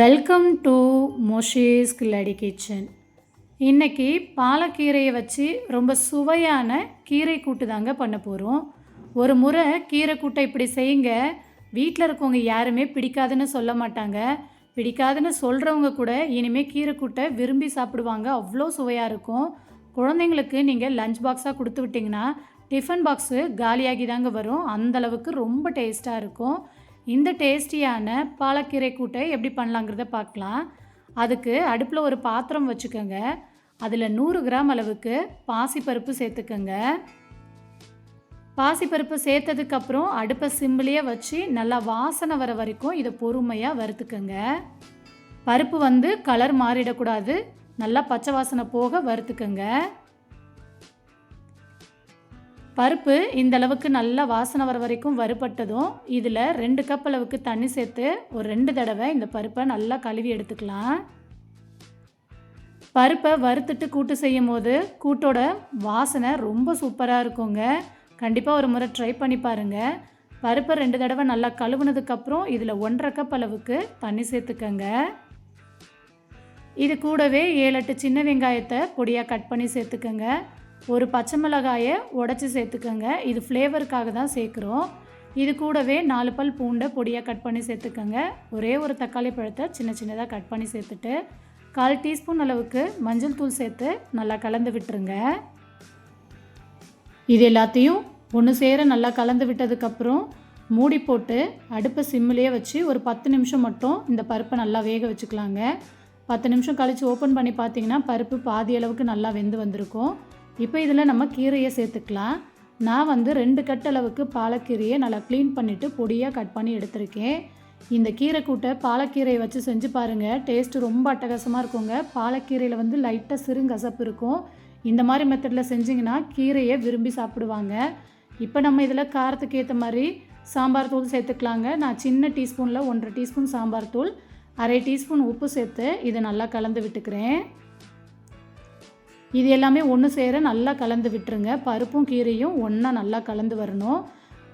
Welcome to Moses Killadi Kitchen இன்றைக்கி பாலக்கீரையை வச்சு ரொம்ப சுவையான கீரை கூட்டு தாங்க பண்ண போகிறோம் ஒரு முறை கீரை கூட்டை இப்படி செய்யுங்க. வீட்டில் இருக்கவங்க யாருமே பிடிக்காதுன்னு சொல்ல மாட்டாங்க. பிடிக்காதுன்னு சொல்கிறவங்க கூட இனிமேல் கீரை கூட்டை விரும்பி சாப்பிடுவாங்க. அவ்வளோ சுவையாக இருக்கும். குழந்தைங்களுக்கு நீங்கள் லஞ்ச் பாக்ஸாக கொடுத்து விட்டிங்கன்னா டிஃபன் பாக்ஸு காலியாகி தாங்க வரும். அந்தளவுக்கு ரொம்ப டேஸ்ட்டாக இருக்கும். இந்த டேஸ்டியான பாலக்கீரை கூட்டை எப்படி பண்ணலாங்கிறத பார்க்கலாம். அதுக்கு அடுப்பில் ஒரு பாத்திரம் வச்சுக்கோங்க. அதில் நூறு கிராம் அளவுக்கு பாசிப்பருப்பு சேர்த்துக்கோங்க. பாசிப்பருப்பு சேர்த்ததுக்கப்புறம் அடுப்பை சிம்பிளையே வச்சு நல்லா வாசனை வர வரைக்கும் இதை பொறுமையாக வறுத்துக்கோங்க. பருப்பு வந்து கலர் மாறிடக்கூடாது. நல்லா பச்சை வாசனை போக வறுத்துக்கோங்க. பருப்பு இந்த அளவுக்கு நல்லா வாசனை வர வரைக்கும் வறுபட்டதும் இதில் ரெண்டு கப் அளவுக்கு தண்ணி சேர்த்து ஒரு ரெண்டு தடவை இந்த பருப்பை நல்லா கழுவி எடுத்துக்கலாம். பருப்பை வறுத்துட்டு கூட்டு செய்யும் போது கூட்டோட வாசனை ரொம்ப சூப்பராக இருக்குங்க. கண்டிப்பாக ஒரு முறை ட்ரை பண்ணி பாருங்கள் பருப்பை ரெண்டு தடவை நல்லா கழுவுனதுக்கப்புறம் இதில் ஒன்றரை கப் அளவுக்கு தண்ணி சேர்த்துக்கங்க. இது கூடவே ஏழு எட்டு சின்ன வெங்காயத்தை பொடியாக கட் பண்ணி சேர்த்துக்கோங்க. ஒரு பச்சை மிளகாயை உடச்சி சேர்த்துக்கோங்க. இது ஃப்ளேவருக்காக தான் சேர்க்குறோம். இது கூடவே நாலு பல் பூண்டை பொடியாக கட் பண்ணி சேர்த்துக்கோங்க. ஒரே ஒரு தக்காளி பழத்தை சின்ன சின்னதாக கட் பண்ணி சேர்த்துட்டு கால் டீஸ்பூன் அளவுக்கு மஞ்சள் தூள் சேர்த்து நல்லா கலந்து விட்டுருங்க. இது எல்லாத்தையும் ஒன்று சேர நல்லா கலந்து விட்டதுக்கப்புறம் மூடி போட்டு அடுப்பை சிம்மிலேயே வச்சு ஒரு பத்து நிமிஷம் மட்டும் இந்த பருப்பை நல்லா வேக வச்சுக்கலாங்க. பத்து நிமிஷம் கழித்து ஓப்பன் பண்ணி பார்த்தீங்கன்னா பருப்பு பாதி அளவுக்கு நல்லா வெந்து வந்திருக்கும். இப்போ இதில் நம்ம கீரையை சேர்த்துக்கலாம். நான் வந்து ரெண்டு கட் அளவுக்கு பாலக்கீரையை நல்லா க்ளீன் பண்ணிவிட்டு பொடியாக கட் பண்ணி எடுத்திருக்கேன். இந்த கீரை கூட்டை பாலக்கீரையை வச்சு செஞ்சு பாருங்கள் டேஸ்ட்டு ரொம்ப அட்டகாசமாக இருக்குங்க. பாலக்கீரையில் வந்து லைட்டாக சிறுங்கசப்பு இருக்கும். இந்த மாதிரி மெத்தடில் செஞ்சிங்கன்னா கீரையை விரும்பி சாப்பிடுவாங்க. இப்போ நம்ம இதில் காரத்துக்கு ஏற்ற மாதிரி சாம்பார் தூள் சேர்த்துக்கலாங்க. நான் சின்ன டீஸ்பூனில் ஒன்றரை டீஸ்பூன் சாம்பார் தூள் அரை டீஸ்பூன் உப்பு சேர்த்து இதை நல்லா கலந்து விட்டுக்கிறேன். இது எல்லாமே ஒன்று சேர நல்லா கலந்து விட்டுருங்க. பருப்பும் கீரையும் ஒன்றா நல்லா கலந்து வரணும்.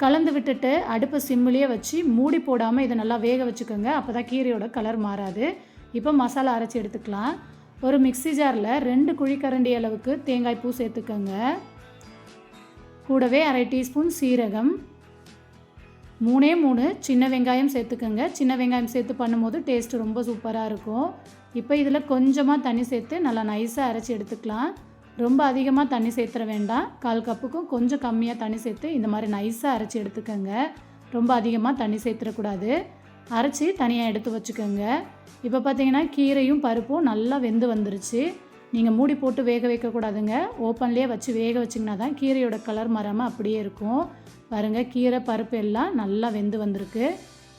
கலந்து விட்டுட்டு அடுப்பை சிம்மிலேயே வச்சு மூடி போடாமல் இதை நல்லா வேக வச்சுக்கோங்க. அப்போ தான் கீரையோட கலர் மாறாது. இப்போ மசாலா அரைச்சி எடுத்துக்கலாம். ஒரு மிக்சி ஜாரில் ரெண்டு குழிக்கரண்டி அளவுக்கு தேங்காய் பூ சேர்த்துக்கோங்க. கூடவே அரை டீஸ்பூன் சீரகம். மூணே மூணு சின்ன வெங்காயம் சேர்த்துக்கோங்க. சின்ன வெங்காயம் சேர்த்து பண்ணும்போது டேஸ்ட்டு ரொம்ப சூப்பராக இருக்கும். இப்போ இதில் கொஞ்சமாக தண்ணி சேர்த்து நல்லா நைஸாக அரைச்சி எடுத்துக்கலாம். ரொம்ப அதிகமாக தண்ணி சேர்த்துற வேண்டாம். கால் கப்புக்கும் கொஞ்சம் கம்மியாக தண்ணி சேர்த்து இந்த மாதிரி நைஸாக அரைச்சி எடுத்துக்கோங்க. ரொம்ப அதிகமாக தண்ணி சேர்த்துடக்கூடாது. அரைச்சி தனியாக எடுத்து வச்சுக்கோங்க. இப்போ பார்த்தீங்கன்னா கீரையும் பருப்பும் நல்லா வெந்து வந்துருச்சு. நீங்கள் மூடி போட்டு வேக வைக்கக்கூடாதுங்க. ஓப்பன்லேயே வச்சு வேக வச்சிங்கன்னா தான் கீரையோட கலர் மாறாமல் அப்படியே இருக்கும். பாருங்கள் கீரை பருப்பு எல்லாம் நல்லா வெந்து வந்திருக்கு.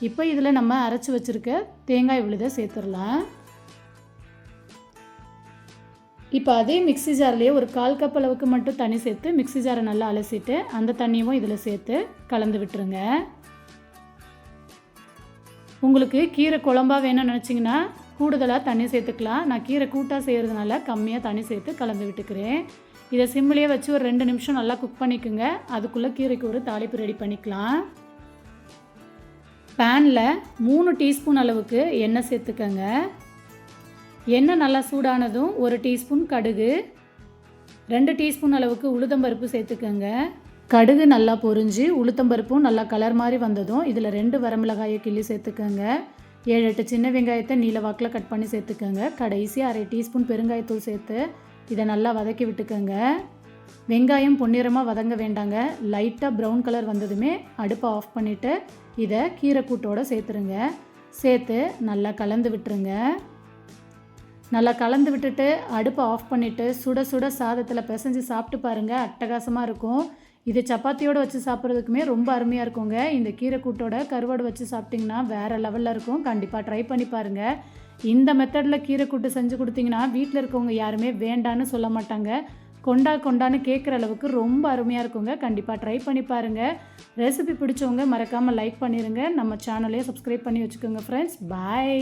இப்போ இதில் நம்ம அரைச்சி வச்சுருக்க தேங்காய் விழுதை சேர்த்துடலாம். இப்போ அதே மிக்சி ஜார்லேயே ஒரு கால் கப் அளவுக்கு மட்டும் தண்ணி சேர்த்து மிக்சி ஜாரை நல்லா அலசிட்டு அந்த தண்ணியும் இதில் சேர்த்து கலந்து விட்டுருங்க. உங்களுக்கு கீரை குழம்பா வேணும்னு நினச்சிங்கன்னா கூடுதலாக தண்ணி சேர்த்துக்கலாம். நான் கீரை கூட்டாக செய்கிறதுனால கம்மியாக தண்ணி சேர்த்து கலந்து விட்டுக்கிறேன். இதை சிம்மிலேயே வச்சு ஒரு ரெண்டு நிமிஷம் நல்லா குக் பண்ணிக்கோங்க. அதுக்குள்ளே கீரைக்கு ஒரு தாளிப்பு ரெடி பண்ணிக்கலாம். பேனில் மூணு டீஸ்பூன் அளவுக்கு எண்ணெய் சேர்த்துக்கங்க. எண்ணெய் நல்லா சூடானதும் ஒரு டீஸ்பூன் கடுகு ரெண்டு டீஸ்பூன் அளவுக்கு உளுத்தம்பருப்பு சேர்த்துக்கோங்க. கடுகு நல்லா பொரிஞ்சு உளுத்தம்பருப்பும் நல்லா கலர் மாதிரி வந்ததும் இதில் ரெண்டு வரமிளகாயை கிள்ளி சேர்த்துக்கோங்க. ஏழு எட்டு சின்ன வெங்காயத்தை நீல வாக்கில் கட் பண்ணி சேர்த்துக்கோங்க. கடைசியாக அரை டீஸ்பூன் பெருங்காயத்தூள் சேர்த்து இதை நல்லா வதக்கி விட்டுக்கோங்க. வெங்காயம் பொன்னிறமாக வதங்க வேண்டாங்க. லைட்டாக ப்ரௌன் கலர் வந்ததுமே அடுப்பை ஆஃப் பண்ணிவிட்டு இதை கீரை கூட்டோடு சேர்த்துருங்க. சேர்த்து நல்லா கலந்து விட்டுருங்க. நல்லா கலந்து விட்டுட்டு அடுப்பை ஆஃப் பண்ணிவிட்டு சுட சுட சாதத்தில் பிசைஞ்சு சாப்பிட்டு பாருங்கள் அட்டகாசமாக இருக்கும். இது சப்பாத்தியோடு வச்சு சாப்பிட்றதுக்குமே ரொம்ப அருமையாக இருக்குங்க. இந்த கீரை கூட்டோட கருவாடு வச்சு சாப்பிட்டிங்கன்னா வேறு லெவலில் இருக்கும். கண்டிப்பாக ட்ரை பண்ணி பாருங்கள் இந்த மெத்தடில் கீரை கூட்டு செஞ்சு கொடுத்தீங்கன்னா வீட்டில் இருக்கவங்க யாருமே வேண்டான்னு சொல்ல மாட்டாங்க. கொண்டா கொண்டான்னு கேட்குற அளவுக்கு ரொம்ப அருமையாக இருக்குங்க. கண்டிப்பாக ட்ரை பண்ணி பாருங்கள் ரெசிபி பிடிச்சவங்க மறக்காமல் லைக் பண்ணிடுங்க நம்ம சேனலையும் சப்ஸ்கிரைப் பண்ணி வச்சுக்கோங்க ஃப்ரெண்ட்ஸ் பாய்